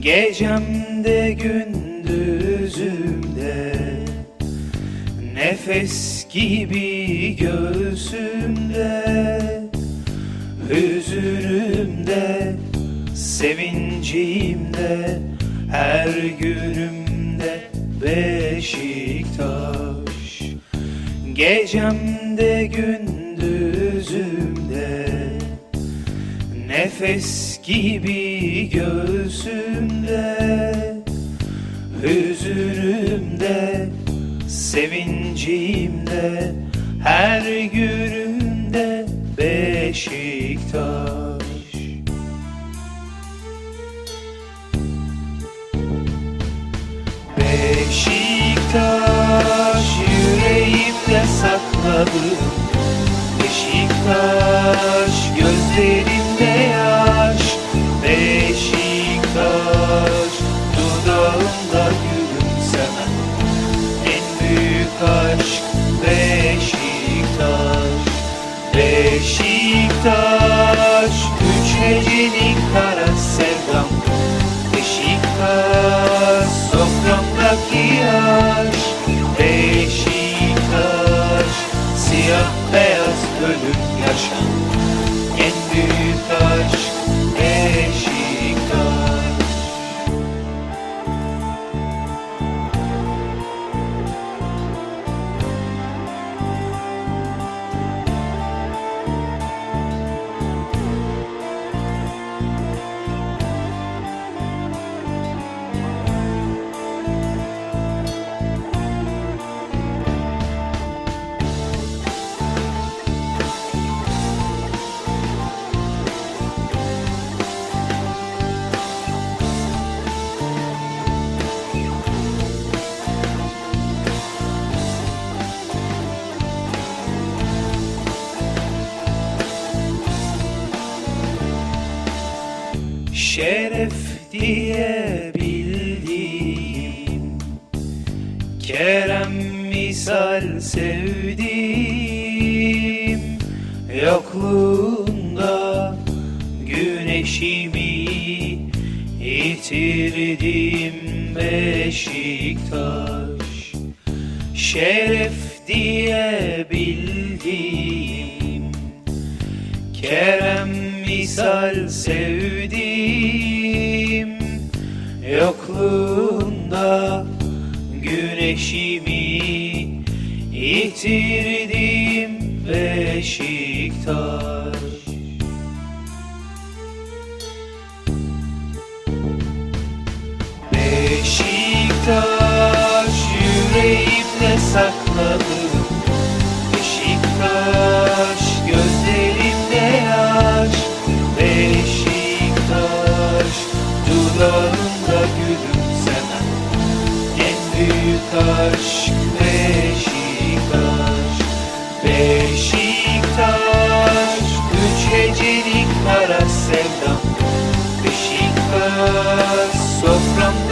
Gecemde gündüzümde Nefes gibi göğsümde Hüzünümde Sevincimde Her günümde Beşiktaş. Gecemde gündüzümde Nefes gibi göğsümde Hüzünümde Sevincimde Her günümde Beşiktaş. Beşiktaş yüreğimde sakladım. Beşiktaş gözlerimde Beşiktaş Şeref diye bildiğim Kerem misal sevdiğim Yokluğunda güneşimi yitirdim Beşiktaş. Şeref diye bildiğim Kerem misal sevdiğim Yokluğunda güneşimi yitirdim Beşiktaş. Beşiktaş yüreğimde sakladım soplan